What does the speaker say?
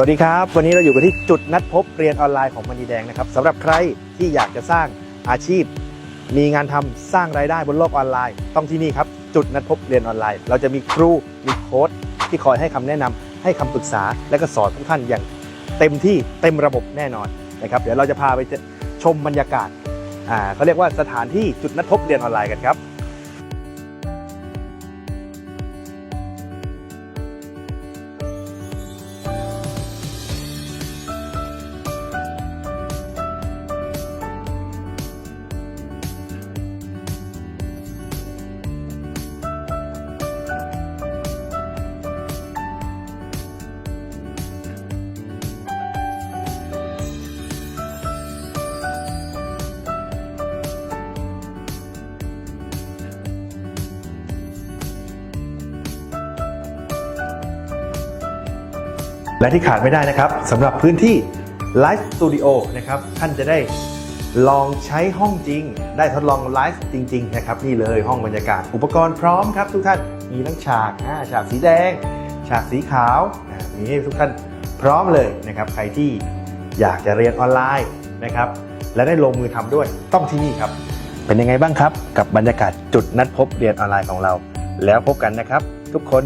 สวัสดีครับ วันนี้เราอยู่กันที่จุดนัดพบเรียนออนไลน์ของมณีแดงนะครับสำหรับใครที่อยากจะสร้างอาชีพ มีงานทำสร้างรายได้บนโลกออนไลน์ ต้องที่นี่ครับ จุดนัดพบเรียนออนไลน์ เราจะมีครูมีโค้ชที่คอยให้คำแนะนำให้คำปรึกษาและก็สอนทุกท่านอย่างเต็มที่เต็มระบบแน่นอนนะครับ เดี๋ยวเราจะพาไปชมบรรยากาศอ่าเขาเรียกว่าสถานที่จุดนัดพบเรียนออนไลน์กันครับ และที่ขาดไม่ได้นะครับสำหรับพื้นที่ Live Studio นะครับท่านจะได้ลองใช้ห้องจริง ได้ทดลองไลฟ์จริง ๆ นะครับ นี่เลยห้องบรรยากาศ อุปกรณ์พร้อมครับ ทุกท่านมีทั้งฉากฉากสีแดง ฉากสีขาวมีให้ทุกท่านพร้อมเลยนะครับ ใครที่อยากจะเรียนออนไลน์นะครับ และได้ลงมือทำด้วยต้องที่นี่ครับ เป็นยังไงบ้างครับ กับบรรยากาศจุดนัดพบเรียนออนไลน์ของเรา แล้วพบกันนะครับ ทุกคน